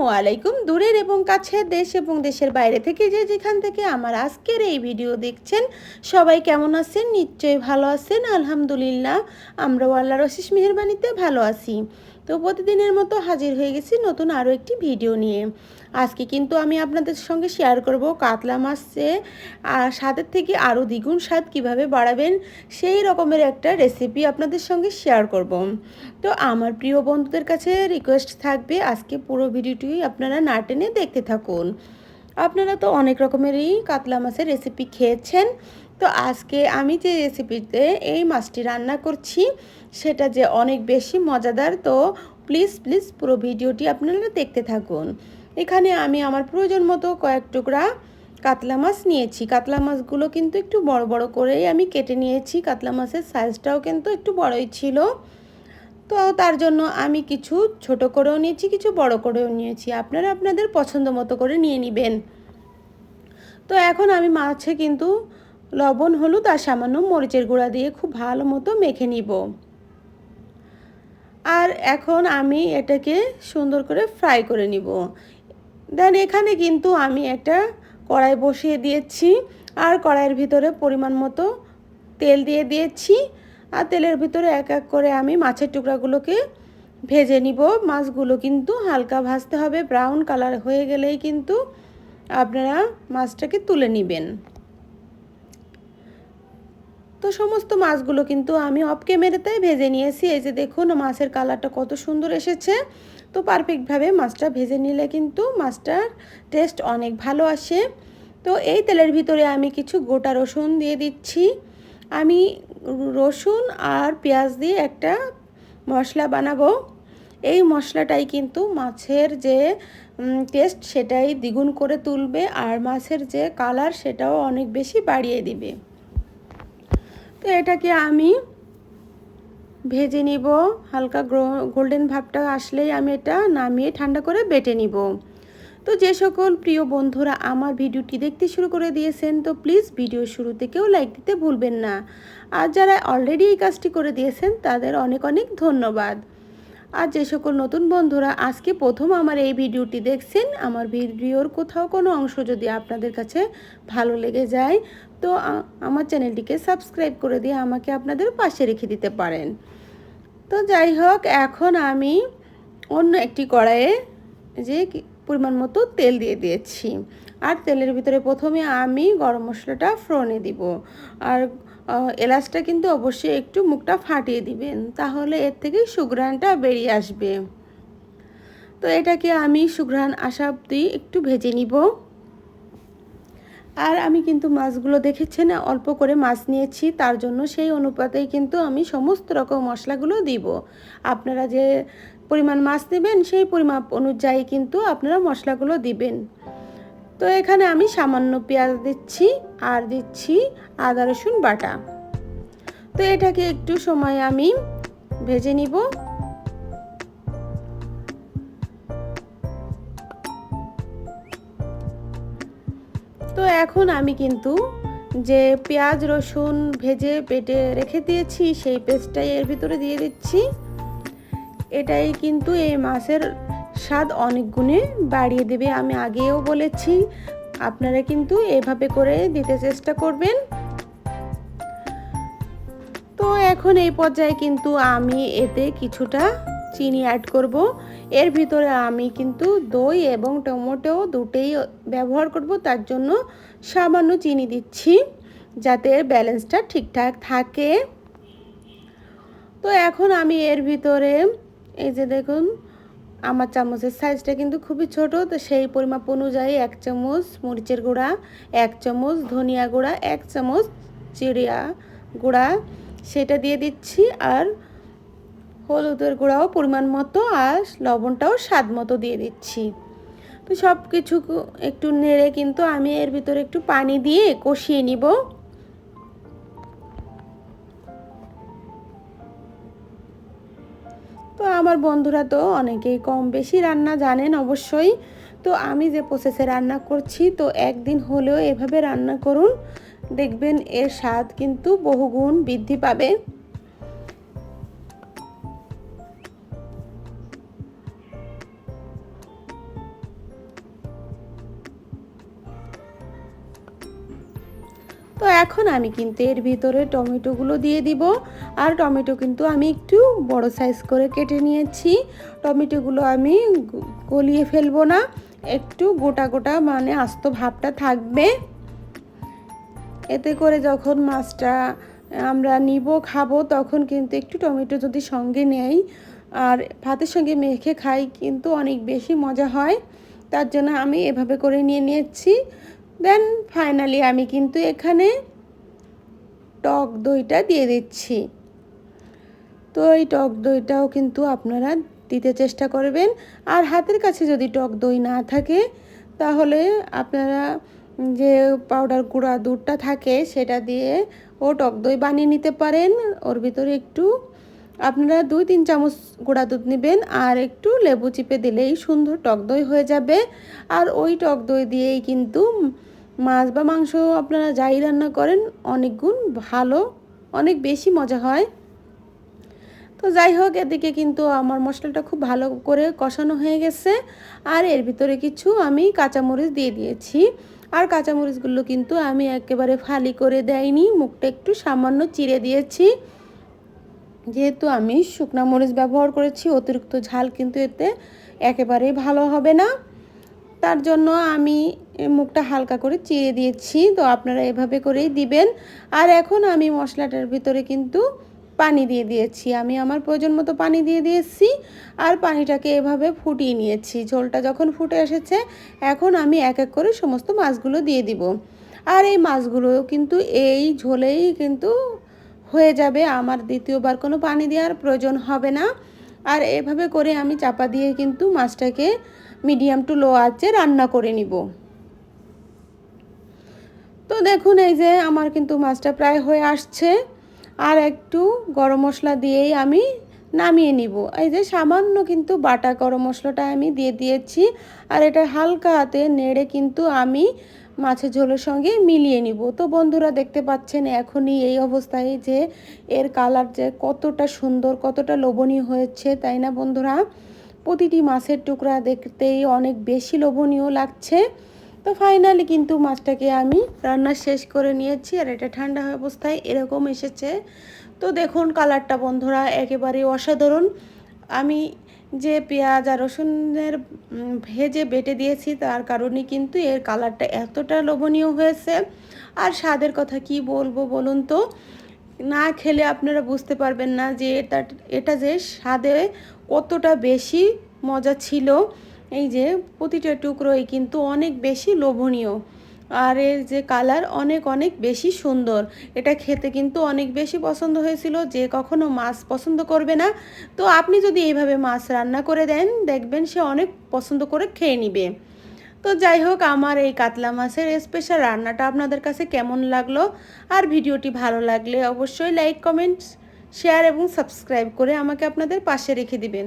আসসালামু আলাইকুম। দূরের এবং কাছের দেশ এবং দেশের বাইরে থেকে যে যেখান থেকে আমার আজকের এই ভিডিও দেখছেন, সবাই কেমন আছেন? নিশ্চয়ই ভালো আছেন, আলহামদুলিল্লাহ। আমরাও আল্লাহর রশিস মেহরবানিতে ভালো আছি। তো প্রতিদিনের মতো হাজির হয়ে গেছি নতুন আরও একটি ভিডিও নিয়ে। আজকে কিন্তু আমি আপনাদের সঙ্গে শেয়ার করব কাতলা মাছে স্বাদের থেকে আরও দ্বিগুণ স্বাদ কীভাবে বাড়াবেন সেই রকমের একটা রেসিপি আপনাদের সঙ্গে শেয়ার করব। তো আমার প্রিয় বন্ধুদের কাছে রিকোয়েস্ট থাকবে আজকে পুরো ভিডিওটি আপনারা না টেনে দেখতে থাকুন। আপনারা তো অনেক রকমেরই কাতলা মাছের রেসিপি খেয়েছেন তো আজকে আমি যে রেসিপিতে এই মাছটি রান্না করছি, সেটা যে অনেক বেশি মজাদার, তো প্লিজ প্লিজ পুরো ভিডিওটি আপনারা দেখতে থাকুন। এখানে আমি আমার প্রয়োজন মতো কয়েক টুকরা কাতলা মাছ নিয়েছি। কাতলা মাছগুলো কিন্তু একটু বড় বড় করেই আমি কেটে নিয়েছি। কাতলা মাছের সাইজটাও কিন্তু একটু বড়ই ছিল। তো তার জন্য আমি কিছু ছোট করেও নিয়েছি, কিছু বড় করেও নিয়েছি। আপনারা আপনাদের পছন্দ মতো করে নিয়ে নেবেন। তো এখন আমি মাছে কিন্তু লবণ, হলুদ আর সামান্য মরিচের গুঁড়া দিয়ে খুব ভালো মতো মেখে নিব। আর এখন আমি এটাকে সুন্দর করে ফ্রাই করে নিব। দেন এখানে কিন্তু আমি একটা কড়াই বসিয়ে দিয়েছি আর কড়াইয়ের ভিতরে পরিমাণ মতো তেল দিয়ে দিয়েছি। আর তেলের ভিতরে এক এক করে আমি মাছের টুকরাগুলোকে ভেজে নিব। মাছগুলো কিন্তু হালকা ভাজতে হবে, ব্রাউন কালার হয়ে গেলেই কিন্তু আপনারা মাছটাকে তুলে নেবেন। তো সমস্ত মাছগুলো কিন্তু আমি অফ ক্যামেরাতে ভেজে নিয়েছি। এই যে দেখুন, মাছের কালারটা কত সুন্দর এসেছে। তো পারফেক্টভাবে মাছটা ভেজে নিলে কিন্তু মাছটার টেস্ট অনেক ভালো আসে। তো এই তেলের ভিতরে আমি কিছু গোটা রসুন দিয়ে দিচ্ছি। আমি রসুন আর পেঁয়াজ দিয়ে একটা মশলা বানাবো। এই মশলাটাই কিন্তু মাছের যে টেস্ট সেটাই দ্বিগুণ করে তুলবে আর মাছের যে কালার সেটাও অনেক বেশি বাড়িয়ে দিবে। তো এটাকে আমি ভেজে নিব, হালকা গোল্ডেন ভাবটা আসলেই আমি এটা নামিয়ে ঠান্ডা করে বেটে নিব। তো যে সকল প্রিয় বন্ধুরা আমার ভিডিওটি দেখতে শুরু করে দিয়েছেন, তো প্লিজ ভিডিও শুরু থেকেও লাইক দিতে ভুলবেন না। আর যারা অলরেডি এই কাজটি করে দিয়েছেন, তাদের অনেক অনেক ধন্যবাদ। আর যে সকল নতুন বন্ধুরা আজকে প্রথম আমার এই ভিডিওটি দেখছেন, আমার ভিডিওর কোথাও কোনো অংশ যদি আপনাদের কাছে ভালো লেগে যায়, তো আমার চ্যানেলটিকে সাবস্ক্রাইব করে দিয়ে আমাকে আপনাদের পাশে রেখে দিতে পারেন। তো যাই হোক, এখন আমি অন্য একটি কড়াইয়ে যে পরিমাণ মতো তেল দিয়ে দিয়েছি। আর তেলের ভিতরে প্রথমে আমি গরম মশলাটা ফ্রনে দিব। আর এলাচটা কিন্তু অবশ্যই একটু মুখটা ফাটিয়ে দিবেন, তাহলে এর থেকে সুগ্রানটা বেরিয়ে আসবে। তো এটাকে আমি সুগ্রান আসা অব্দি একটু ভেজে নিব। আর আমি কিন্তু মাছগুলো দেখেছেন, অল্প করে মাছ নিয়েছি, তার জন্য সেই অনুপাতেই কিন্তু আমি সমস্ত রকম মশলাগুলো দিব। আপনারা যে পরিমাণ মাছ নেবেন, সেই পরিমাপ অনুযায়ী কিন্তু আপনারা মশলাগুলো দিবেন। তো এখানে আমি সামান্য পেঁয়াজ দিচ্ছি, আর দিচ্ছি আদা, রসুন বাটা। তো এটাকে একটু সময় আমি ভেজে নিব। তো এখন আমি কিন্তু যে পেঁয়াজ, রসুন ভেজে পেটে রেখে দিয়েছি, সেই পেস্টটাই এর ভিতরে দিয়ে দিচ্ছি। এটাই কিন্তু এই মাছের স্বাদ অনেক গুণে বাড়িয়ে দেবে। আমি আগেও বলেছি, আপনারা কিন্তু এভাবে করে দিতে চেষ্টা করবেন। তো এখন এই পর্যায়ে কিন্তু আমি এতে কিছুটা চিনি অ্যাড করব। এর ভিতরে আমি কিন্তু দই এবং টমেটো দুটেই ব্যবহার করব। তার জন্য সামান্য চিনি দিচ্ছি, যাতে ব্যালেন্সটা ঠিকঠাক থাকে। তো এখন আমি এর ভিতরে, এই যে দেখুন আমার চামচের সাইজটা কিন্তু খুবই ছোট, তো সেই পরিমাপ অনুযায়ী এক চামচ মরিচের গুঁড়া, এক চামচ ধনিয়া গুঁড়া, এক চামচ চিড়িয়া গুঁড়া, সেটা দিয়ে দিচ্ছি। আর হলুদের গুঁড়াও পরিমাণ মতো আর লবণটাও স্বাদ মতো দিয়ে দিচ্ছি। তো সব কিছু একটু নেড়ে কিন্তু আমি এর ভিতরে একটু পানি দিয়ে কষিয়ে নিব। তো আমার বন্ধুরা তো অনেকেই কম বেশি রান্না জানেন অবশ্যই। তো আমি যে প্রসেসে রান্না করছি, তো একদিন হলেও এভাবে রান্না করুন। দেখবেন এর স্বাদ কিন্তু বহুগুণ বৃদ্ধি পাবে। এখন আমি কিন্তু এর ভিতরে টমেটোগুলো দিয়ে দিব। আর টমেটো কিন্তু আমি একটু বড় সাইজ করে কেটে নিয়েছি। টমেটোগুলো আমি গলিয়ে ফেলব না। একটু গোটা গোটা মানে আস্ত ভাবটা থাকবে। এতে করে যখন মাছটা আমরা নিব, খাব, তখন কিন্তু একটু টমেটো যদি সঙ্গে নেই, আর ভাতের সঙ্গে মেখে খাই কিন্তু অনেক বেশি মজা হয়। তার জন্য আমি এভাবে করে নিয়ে নিয়েছি। দেন ফাইনালি আমি কিন্তু এখানে টক দইটা দিয়ে দিচ্ছি। তো এই টক দইটাও কিন্তু আপনারা দিতে চেষ্টা করবেন। আর হাতের কাছে যদি টক দই না থাকে, তাহলে আপনারা যে পাউডার গুঁড়া দুধটা থাকে, সেটা দিয়ে ও টক দই বানিয়ে নিতে পারেন। ওর ভিতরে একটু আপনারা দুই তিন চামচ গুঁড়া দুধ নেবেন আর একটু লেবু চিপে দিলেই সুন্দর টক দই হয়ে যাবে। আর ওই টক দই দিয়েই কিন্তু মাছ বা মাংস আপনারা যাই রান্না করেন, অনেক গুণ ভালো, অনেক বেশি মজা হয়। তো যাই হোক, এদিকে কিন্তু আমার মশলাটা খুব ভালো করে কষানো হয়ে গেছে। আর এর ভিতরে কিছু আমি কাঁচামরিচ দিয়ে দিয়েছি। আর কাঁচামরিচগুলো কিন্তু আমি একেবারে ফালি করে দেয়নি, মুখটা একটু সামান্য চিড়ে দিয়েছি। যেহেতু আমি শুকনা মরিচ ব্যবহার করেছি, অতিরিক্ত ঝাল কিন্তু এতে একেবারেই ভালো হবে না। তার জন্য আমি মুখটা হালকা করে চিড়ে দিয়েছি। তো আপনারা এভাবে করেই দিবেন। আর এখন আমি মশলাটার ভিতরে কিন্তু পানি দিয়ে দিয়েছি। আমি আমার প্রয়োজন মতো পানি দিয়ে দিয়েছি আর পানিটাকে এভাবে ফুটিয়ে নিয়েছি। ঝোলটা যখন ফুটে এসেছে, এখন আমি এক এক করে সমস্ত মাছগুলো দিয়ে দিব। আর এই মাছগুলো কিন্তু এই ঝোলেই কিন্তু হয়ে যাবে। আমার দ্বিতীয়বার কোনো পানি দেওয়ার প্রয়োজন হবে না। আর এভাবে করে আমি চাপা দিয়ে কিন্তু মাছটাকে মিডিয়াম টু লো আঁচে রান্না করে নিব। তো দেখুন, এই যে আমার কিন্তু মাছটা প্রায় হয়ে আসছে। আর একটু গরম মশলা দিয়েই আমি নামিয়ে নিব। এই যে সামান্য কিন্তু বাটা গরম মশলাটা আমি দিয়ে দিয়েছি। আর এটা হালকা হাতে নেড়ে কিন্তু আমি মাছের ঝোলের সঙ্গে মিলিয়ে নিব। তো বন্ধুরা, দেখতে পাচ্ছেন এখনই এই অবস্থায় যে এর কালার যে কতটা সুন্দর, কতটা লোভনীয় হয়েছে, তাই না বন্ধুরা? প্রতিটি মাছের টুকরা দেখতেই অনেক বেশি লোভনীয় লাগছে। তো ফাইনালি কিন্তু মাছটাকে আমি রান্না শেষ করে নিয়েছি আর এটা ঠান্ডা অবস্থায় এরকম এসেছে। তো দেখুন কালারটা বন্ধুরা একেবারে অসাধারণ। আমি যে পেঁয়াজ আর রসুনের ভেজে বেটে দিয়েছি তার কারণে কিন্তু এর কালারটা এতটা লোভনীয় হয়েছে। আর স্বাদের কথা কি বলব বলুন তো? না খেলে আপনারা বুঝতে পারবেন না যে এটা এটা যে স্বাদে কতটা বেশি মজা ছিল। এই যে প্রতিটা টুকরোই কিন্তু অনেক বেশি লোভনীয়। আর এর যে কালার অনেক অনেক বেশি সুন্দর। এটা খেতে কিন্তু অনেক বেশি পছন্দ হয়েছিল, যে কখনো মাছ পছন্দ করবে না। তো আপনি যদি এইভাবে মাছ রান্না করে দেন, দেখবেন সে অনেক পছন্দ করে খেয়ে নিবে। তো যাই হোক, আমার এই কাতলা মাছের স্পেশাল রান্নাটা আপনাদের কাছে কেমন লাগল? আর ভিডিওটি ভালো লাগলে অবশ্যই লাইক কমেন্ট শেয়ার এবং সাবস্ক্রাইব করে আমাকে আপনাদের পাশে রেখে দিবেন।